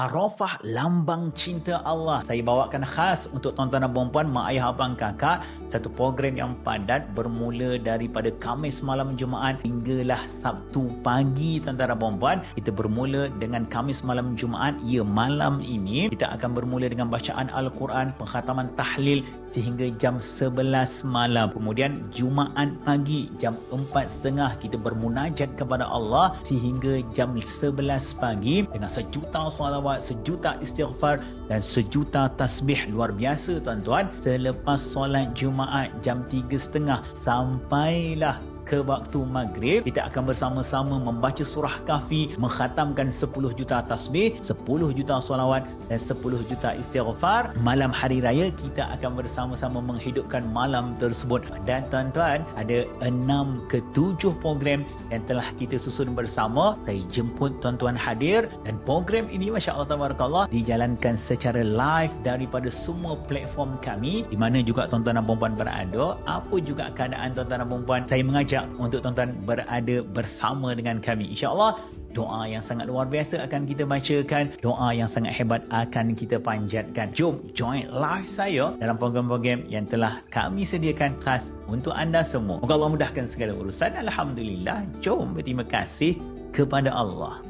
Arafah lambang cinta Allah. Saya bawakan khas untuk tuan-tuan dan puan-puan, mak ayah abang kakak, satu program yang padat bermula daripada Khamis malam Jumaat hinggalah Sabtu pagi tuan-tuan dan puan-puan. Kita bermula dengan Khamis malam Jumaat. Ya, malam ini kita akan bermula dengan bacaan Al-Quran, penghataman tahlil sehingga jam 11 malam. Kemudian Jumaat pagi jam 4.30 kita bermunajat kepada Allah sehingga jam 11 pagi dengan sejuta salawat, sejuta istighfar dan sejuta tasbih luar biasa tuan-tuan. Selepas solat Jumaat jam 3.30 sampailah ke waktu maghrib kita akan bersama-sama membaca surah kafi menghatamkan 10 juta tasbih 10 juta solawat dan 10 juta istighfar. Malam hari raya kita akan bersama-sama menghidupkan malam tersebut. Dan tuan-tuan ada 6 ke 7 program yang telah kita susun bersama. Saya jemput tuan-tuan hadir dan program ini Masya Allah Tabarakallah dijalankan secara live daripada semua platform kami di mana juga tuan-tuan dan perempuan berada apa juga keadaan tuan-tuan dan perempuan saya mengajak untuk tuan-tuan berada bersama dengan kami. InsyaAllah doa yang sangat luar biasa akan kita bacakan. Doa yang sangat hebat akan kita panjatkan. Jom join live saya dalam program-program yang telah kami sediakan khas untuk anda semua. Moga Allah mudahkan segala urusan. Alhamdulillah. Jom berterima kasih kepada Allah.